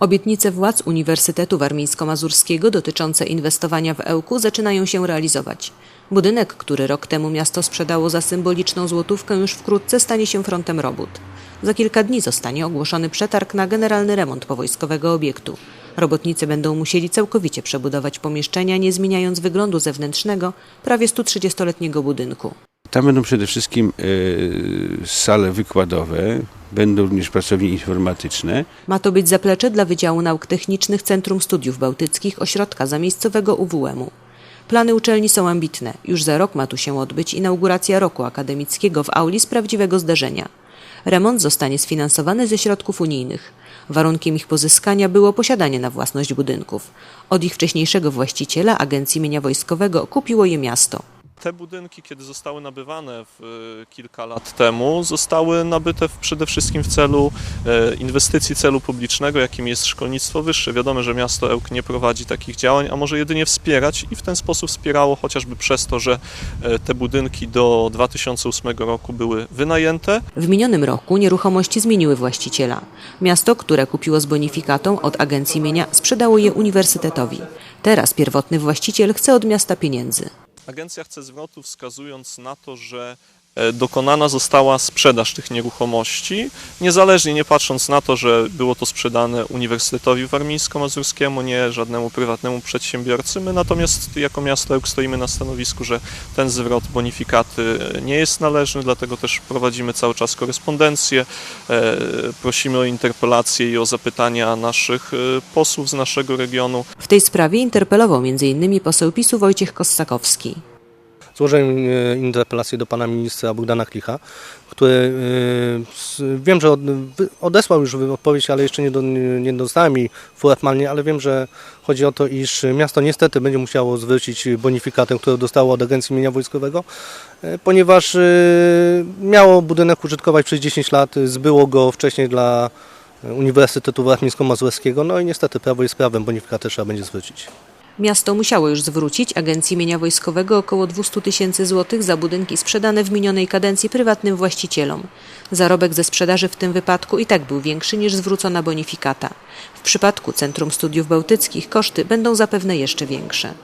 Obietnice władz Uniwersytetu Warmińsko-Mazurskiego dotyczące inwestowania w Ełku zaczynają się realizować. Budynek, który rok temu miasto sprzedało za symboliczną złotówkę, już wkrótce stanie się frontem robót. Za kilka dni zostanie ogłoszony przetarg na generalny remont powojskowego obiektu. Robotnicy będą musieli całkowicie przebudować pomieszczenia, nie zmieniając wyglądu zewnętrznego prawie 130-letniego budynku. Tam będą przede wszystkim e, sale wykładowe, będą również pracownie informatyczne. Ma to być zaplecze dla Wydziału Nauk Technicznych Centrum Studiów Bałtyckich ośrodka zamiejscowego UWM-u. Plany uczelni są ambitne. Już za rok ma tu się odbyć inauguracja roku akademickiego w auli z prawdziwego zdarzenia. Remont zostanie sfinansowany ze środków unijnych. Warunkiem ich pozyskania było posiadanie na własność budynków. Od ich wcześniejszego właściciela, Agencji Mienia Wojskowego, kupiło je miasto. Te budynki, kiedy zostały nabywane w, e, kilka lat temu, zostały nabyte w, przede wszystkim w celu e, inwestycji celu publicznego, jakim jest szkolnictwo wyższe. Wiadomo, że miasto Ełk nie prowadzi takich działań, a może jedynie wspierać i w ten sposób wspierało chociażby przez to, że e, te budynki do 2008 roku były wynajęte. W minionym roku nieruchomości zmieniły właściciela. Miasto, które kupiło z bonifikatą od Agencji Mienia, sprzedało je uniwersytetowi. Teraz pierwotny właściciel chce od miasta pieniędzy. Agencja chce zwrotu wskazując na to, że dokonana została sprzedaż tych nieruchomości, niezależnie nie patrząc na to, że było to sprzedane Uniwersytetowi Warmińsko-Mazurskiemu, nie żadnemu prywatnemu przedsiębiorcy. My natomiast jako miasto Ełk stoimy na stanowisku, że ten zwrot bonifikaty nie jest należny, dlatego też prowadzimy cały czas korespondencję, e, prosimy o interpelacje i o zapytania naszych e, posłów z naszego regionu. W tej sprawie interpelował m.in. poseł PiSu Wojciech Kossakowski. Złożyłem e, interpelację do pana ministra Bogdana Klicha, który e, wiem, że odesłał już odpowiedź, ale jeszcze nie, do, nie dostałem jej formalnie, ale wiem, że chodzi o to, iż miasto niestety będzie musiało zwrócić bonifikatę, którą dostało od Agencji Mienia Wojskowego, e, ponieważ miało budynek użytkować przez 10 lat, zbyło go wcześniej dla Uniwersytetu Warmińsko-Mazurskiego, no i niestety prawo jest prawem, bonifikatę trzeba będzie zwrócić. Miasto musiało już zwrócić Agencji Mienia Wojskowego około 200 tysięcy złotych za budynki sprzedane w minionej kadencji prywatnym właścicielom. Zarobek ze sprzedaży w tym wypadku i tak był większy niż zwrócona bonifikata. W przypadku Centrum Studiów Bałtyckich koszty będą zapewne jeszcze większe.